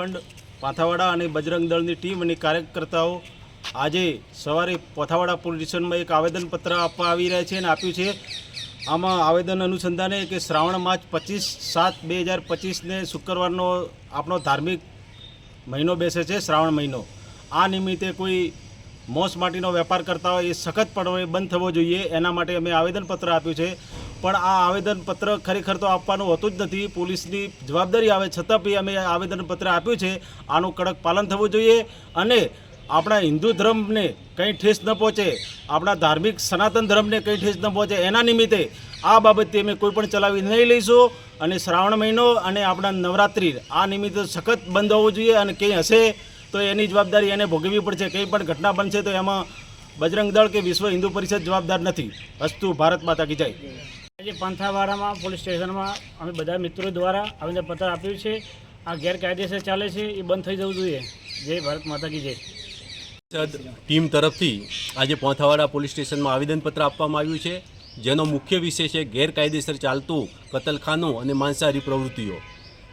ઉપખંડ પાથાવાડા અને બજરંગ દળની ટીમ અને કાર્યકર્તાઓ આજે સવારે પોથાવાડા પોલીસ સ્ટેશનમાં એક આવેદનપત્ર આપવા આવી રહ્યા છે અને આપ્યું છે. આમાં આવેદન અનુસંધાને કે શ્રાવણ માસ પચીસ સાત બે હજાર પચીસને શુક્રવારનો આપણો ધાર્મિક મહિનો બેસે છે, શ્રાવણ મહિનો. આ નિમિત્તે કોઈ મોસ માટીનો વેપાર કરતા હોય એ સખતપણે બંધ થવો જોઈએ. એના માટે અમે આવેદનપત્ર આપ્યું છે. પણ આ આવેદનપત્ર ખરેખર તો આપવાનું હોતું જ નથી. પોલીસની જવાબદારી આવે, છતાં બી અમે આવેદનપત્ર આપ્યું છે. આનું કડક પાલન થવું જોઈએ અને આપણા હિન્દુ ધર્મને કંઈ ઠેસ ન પહોંચે, આપણા ધાર્મિક સનાતન ધર્મને કંઈ ઠેસ ન પહોંચે, એના નિમિત્તે આ બાબતે અમે કોઈ પણ ચલાવી નહીં લઈશું. અને શ્રાવણ મહિનો અને આપણા નવરાત્રિ, આ નિમિત્તે સખત બંધ હોવું જોઈએ અને કંઈ હશે તો એની જવાબદારી એને ભોગવવી પડશે. કંઈ પણ ઘટના બનશે તો એમાં બજરંગ દળ કે વિશ્વ હિન્દુ પરિષદ જવાબદાર નથી. અસ્તુ ભારત માતા કી જય. આજે પંથાવાડામાં, પોલીસ સ્ટેશનમાં અમે બધા મિત્રો દ્વારા આવેદનપત્ર આપ્યું છે. આ ગેરકાયદેસર ચાલે છે, એ બંધ થઈ જવું જોઈએ. જય ભારત માતા કી જય. ટીમ તરફથી આજે પોથાવાડા પોલીસ સ્ટેશનમાં આવેદનપત્ર આપવામાં આવ્યું છે, જેનો મુખ્ય વિષય છે ગેરકાયદેસર ચાલતું કતલખાનું અને માંસાહારી પ્રવૃત્તિઓ.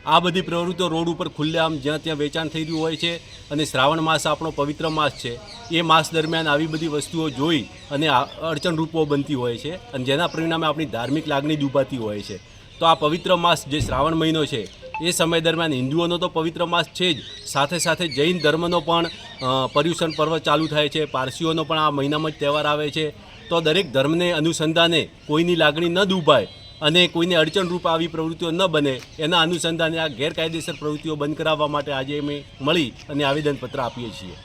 આ બધી પ્રવૃત્તિઓ રોડ ઉપર ખુલ્લેઆમ જ્યાં ત્યાં વેચાણ થઈ રહ્યું હોય છે અને શ્રાવણ માસ આપણો પવિત્ર માસ છે, એ માસ દરમિયાન આવી બધી વસ્તુઓ જોઈ અને અડચણરૂપો બનતી હોય છે અને જેના પરિણામે આપણી ધાર્મિક લાગણી દુભાતી હોય છે. તો આ પવિત્ર માસ જે શ્રાવણ મહિનો છે, એ સમય દરમિયાન હિન્દુઓનો તો પવિત્ર માસ છે જ. સાથે સાથે જૈન ધર્મનો પણ પર્યુષણ પર્વ ચાલુ થાય છે, પારસીઓનો પણ આ મહિનામાં જ તહેવાર આવે છે. તો દરેક ધર્મને અનુસંધાને કોઈની લાગણી ન દુભાય. અને કોઈને અડચણરૂપ આવી પ્રવૃત્તિઓ ન બને, એના અનુસંધાને આ ગેરકાયદેસર પ્રવૃત્તિઓ બંધ કરાવવા માટે આજે અમે મળી અને આવેદનપત્ર આપીએ છીએ.